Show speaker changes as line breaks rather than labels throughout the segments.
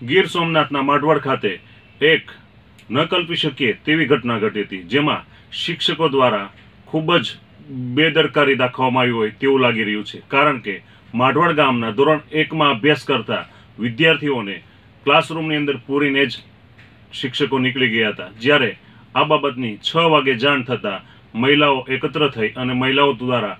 ગીર સોમનાથના માઢવાડ ખાતે એક ન કલ્પી શકીએ તેવી ઘટના ઘટી હતી, જેમાં શિક્ષકો દ્વારા ખૂબ જ બેદરકારી દાખવવામાં આવી હોય તેવું લાગી રહ્યું છે. કારણ કે માઢવાડ ગામના ધોરણ એકમાં અભ્યાસ કરતા વિદ્યાર્થીઓને ક્લાસરૂમની અંદર પૂરીને જ શિક્ષકો નીકળી ગયા હતા. જ્યારે આ બાબતની છ વાગે જાણ થતાં મહિલાઓ એકત્ર થઈ અને મહિલાઓ દ્વારા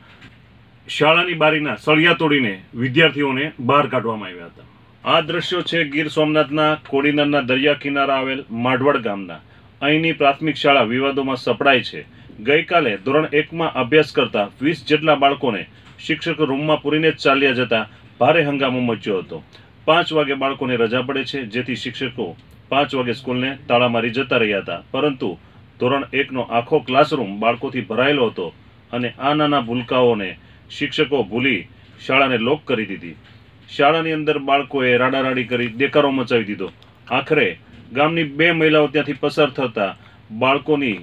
શાળાની બારીના સળિયા તોડીને વિદ્યાર્થીઓને બહાર કાઢવામાં આવ્યા હતા. આ દ્રશ્યો છે ગીર સોમનાથના કોડીનારના દરિયા કિનારા આવેલ માઢવડ ગામના. અહીંની પ્રાથમિક શાળા વિવાદોમાં સપડાય છે. ગઈકાલે ધોરણ એકમાં અભ્યાસ કરતા વીસ જેટલા બાળકોને શિક્ષકો રૂમમાં પૂરીને જ ચાલ્યા જતા ભારે હંગામો મચ્યો હતો. પાંચ વાગે બાળકોને રજા પડે છે, જેથી શિક્ષકો પાંચ વાગે સ્કૂલને તાળા મારી જતા રહ્યા હતા. પરંતુ ધોરણ એકનો આખો ક્લાસરૂમ બાળકોથી ભરાયેલો હતો અને આ નાના ભૂલકાઓને શિક્ષકો ભૂલી શાળાને લોક કરી દીધી. શાળાની અંદર બાળકોએ રાડારાડી કરી દેકારો મચાવી દીધો. આખરે ગામની બે મહિલાઓ ત્યાંથી પસાર થતા બાળકોની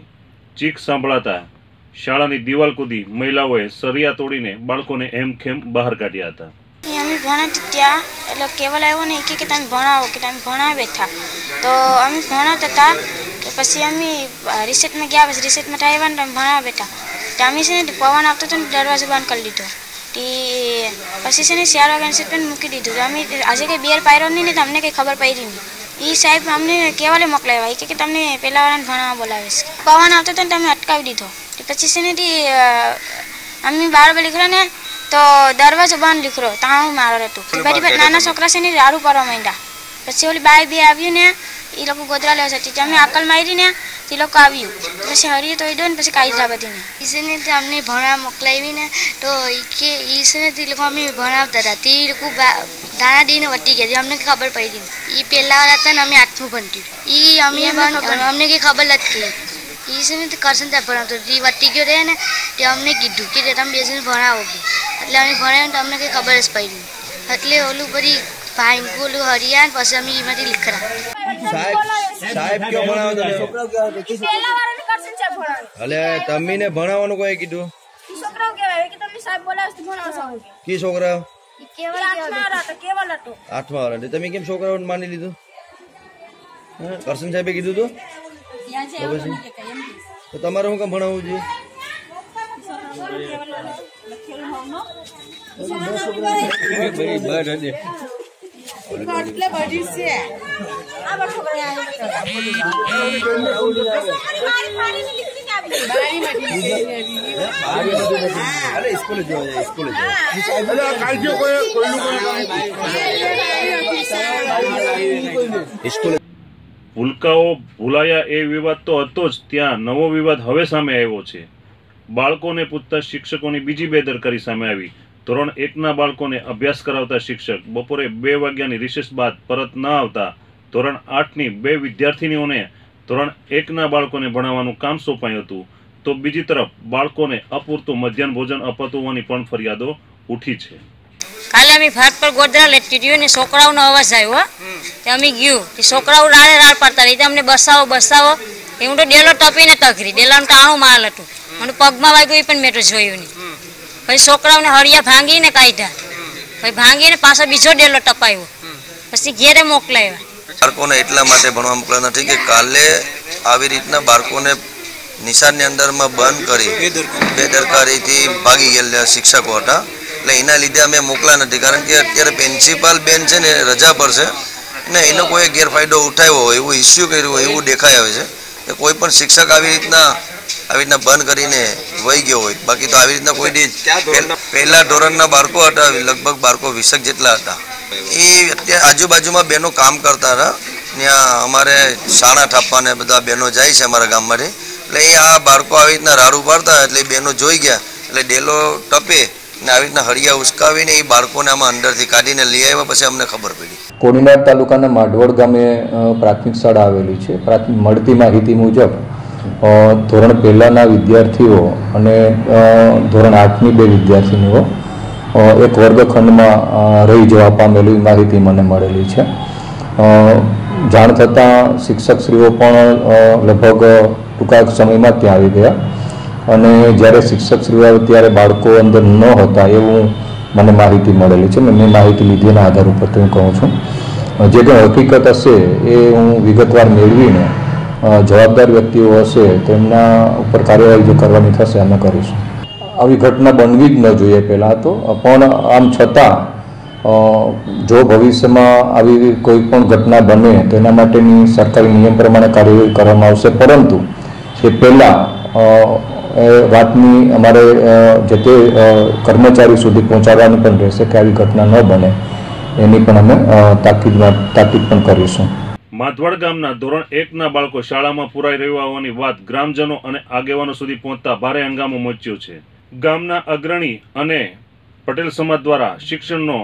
ચીખ સાંભળાતા શાળાની દિવાલ કૂદી મહિલાઓએ સરિયા તોડીને બાળકોને એમખેમ બહાર કાઢ્યા હતા.
અમે ભણાવતી ત્યાં, એટલે કેવલ આવ્યો ને કે તમે ભણાવો કે તમે ભણાવે બેઠા તો અમે ભણાવતા હતા તો પછી અમે રિસેટમાં ગયા, પછી રિસેટમાં આવ્યા ને તમે ભણાવે બેઠા તો અમે છે ને પવન આવતો હતો ને દરવાજો બંધ કરી દીધો. તે પછી છે ને વાગ્યાની પણ મૂકી દીધું અમે આજે કંઈ બેર પાયરો નહીં ને તો અમને કંઈ ખબર પડી નહીં. એ સાહેબ અમને કેવાલે મોકલાવ્યા. એ કે તમને પેલા વાળાને ભણાવવા બોલાવે છે પવન આવતો હતો ને તમે અટકાવી દીધો. પછી છે ને તે અમે બાર નીકળ્યા ને તો દરવાજો બંધ નીકળ્યો. ત્યાં હું મારો હતું નાના છોકરા છે ને રાડું પડવા માંડ્યા. પછી ઓલી બાય બે આવ્યું ને એ લોકો ગોતરા લેવા છે અમે અકલ મારી ને તે લોકો આવ્યું. પછી હરીએ તો દો ને પછી કાઢી બધીને ઈસને તે અમને ભણવા મોકલાવી ને તો એ કે ઈસને તે લોકો અમે ભણાવતા હતા. તે લોકો દાણા દઈને વટી ગયા. અમને ખબર પડી ગઈ એ પહેલા હતા ને અમે આઠમું ભણતી એ અમે અમને કંઈ ખબર નથી ઈસને તો કરશન ત્યાં ભણાવતો એ વટી ગયો રહે ને તે અમને કીધું કે તમે બેસીને ભણાવો. એટલે અમે ભણાવ્યું તો અમને કંઈ ખબર જ પડી એટલે ઓલું બધી ઓલું હરિયાણ પછી અમે એમાંથી લીખરા.
સાહેબ સાહેબ કયો ભણાવો તમે?
પેલા તમે ને
ભણાવવાનું કોઈ કીધું?
છોકરાઓ કે
છોકરા
આઠમા
વાળા એટલે તમે કેમ છોકરાઓને માની લીધું? હે? કરશન સાહેબે કીધું તું? તો તમારે શું કામ ભણાવવું જોઈએ? સ્કૂલે જવા છે
ભૂલકાઓ ભૂલાયા એ વિવાદ તો હતો જ. ત્યાં નવો વિવાદ હવે સામે આવ્યો છે. બાળકોને પૂછતા શિક્ષકોની બીજી બેદરકારી સામે આવી. ધોરણ એકના બાળકોને અભ્યાસ કરાવતા શિક્ષક બપોરે બે વાગ્યાની રિસેસ બાદ પરત ન આવતા ધોરણ આઠની બે વિદ્યાર્થીનીઓને ધોરણ એકના બાળકોને ભણાવવાનું કામ સોંપાયું હતું. તો બીજી તરફ બાળકોને અપૂરતું મધ્યાહન ભોજન અપાતું હોવાની પણ ફરિયાદો ઉઠી છે.
કાલે અમે ફાટ પર ગોદરા લેતી રહ્યું ને છોકરાઓનો અવાજ આવ્યો તે અમે ગયું. કે છોકરાઓ રાડે રાડ પાડતા રહી. અમને બસાવો બસાવો. એ હું તો ડેલો ટપીને તકરી. ડેલાનું ટાણું માલ હતું. મને પગમાં વાગ્યું, એ પણ મેં તો જોયું નહીં. પછી છોકરાઓને હળિયા ભાંગીને કાઢ્યા. પછી ભાંગીને પાછો બીજો ડેલો ટપાયો. પછી ઘેરે મોકલાવ્યા
બાળકોને એટલા માટે ભણવા મોકલ્યા નથી કે કાલે આવી રીતના બાળકોને નિશાનની અંદરમાં બંધ કરી બેદરકારીથી ભાગી ગયેલા શિક્ષકો હતા. એટલે એના લીધે અમે મોકલ્યા નથી. કારણ કે અત્યારે પ્રિન્સિપાલ બેન છે ને રજા પર છે. ને એ લોકોએ ગેરફાયદો ઉઠાવ્યો હોય, એવું ઇસ્યુ કર્યું હોય, એવું દેખાય આવે છે. કે કોઈ પણ શિક્ષક આવી રીતના આવી રીતના બંધ કરીને વહી ગયો હોય. બાકી તો આવી રીતના કોઈ ડીજ પહેલા ધોરણના બાળકો હતા લગભગ બાળકો વીસક જેટલા હતા. એ અત્યારે આજુબાજુમાં બહેનો કામ કરતા હતા. ત્યાં અમારે શાળા ઠાપવા ને બધા બહેનો જાય છે અમારા ગામમાંથી એટલે એ આ બાળકો આવી રીતના રાડું પાડતા એટલે એ બહેનો જોઈ ગયા. એટલે ડેલો ટપે ને આવી રીતના હળિયા ઉસકાવીને એ બાળકોને આમાં અંદરથી કાઢીને લઈ આવ્યા પછી અમને ખબર પડી.
કોડીનાર તાલુકાના માઢવડ ગામે પ્રાથમિક શાળા આવેલી છે. પ્રાથમિક મળતી માહિતી મુજબ ધોરણ પહેલાંના વિદ્યાર્થીઓ અને ધોરણ આઠની બે વિદ્યાર્થીનીઓ એક વર્ગખંડમાં રહી જવા પામેલી માહિતી મને મળેલી છે. જાણ થતાં શિક્ષકશ્રીઓ પણ લગભગ ટૂંકા સમયમાં ત્યાં આવી ગયા. અને જ્યારે શિક્ષકશ્રીઓ આવે ત્યારે બાળકો અંદર ન હતા એવું મને માહિતી મળેલી છે. મેં માહિતી લીધી એના આધાર ઉપર હું કહું છું. જે કંઈ હકીકત હશે એ હું વિગતવાર મેળવીને જવાબદાર વ્યક્તિઓ હશે, તેમના ઉપર કાર્યવાહી જે કરવાની થશે, અમે કરીશું. આવી ઘટના બનવી જ ન જોઈએ પહેલાં તો, પણ આમ છતાં જો ભવિષ્યમાં આવી કોઈ પણ ઘટના બને, તેના માટેની સરકારી નિયમ પ્રમાણે કાર્યવાહી કરવામાં આવશે. પરંતુ, એ પહેલાં એ વાતની અમારે જે તે કર્મચારી સુધી પહોંચાડવાની પણ રહેશે કે આવી ઘટના ન બને. એની પણ અમે તાકીદમાં, તાકીદ પણ કરીશું.
માધવાડ ગામના ધોરણ એકના બાળકો શાળામાં પુરાઈ રહ્યા હોવાની વાત ગ્રામજનો અને આગેવાનો સુધી પહોંચતા ભારે હંગામો મચ્યો છે. ગામના અગ્રણી અને પટેલ સમાજ દ્વારા શિક્ષણનો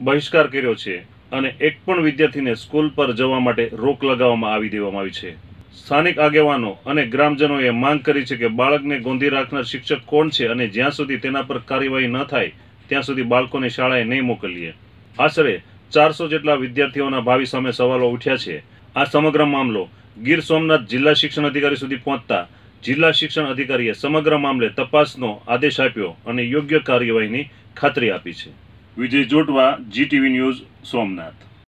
બહિષ્કાર કર્યો છે અને એક પણ વિદ્યાર્થીને સ્કૂલ પર જવા માટે રોક લગાવવામાં આવી દેવામાં આવી છે. સ્થાનિક આગેવાનો અને ગ્રામજનોએ માંગ કરી છે કે બાળકને ગોંધી રાખનાર શિક્ષક કોણ છે અને જ્યાં સુધી તેના પર કાર્યવાહી ન થાય, ત્યાં સુધી બાળકોને શાળાએ નહીં મોકલીએ. આશરે ચારસો જેટલા વિદ્યાર્થીઓના ભાવિ સામે સવાલો ઉઠ્યા છે. આ સમગ્ર મામલો ગીર સોમનાથ જિલ્લા શિક્ષણ અધિકારી સુધી પહોંચતા જિલ્લા શિક્ષણ અધિકારીએ સમગ્ર મામલે તપાસનો આદેશ આપ્યો અને યોગ્ય કાર્યવાહીની ખાતરી આપી છે. Vijay Jotva GTV news Somnath.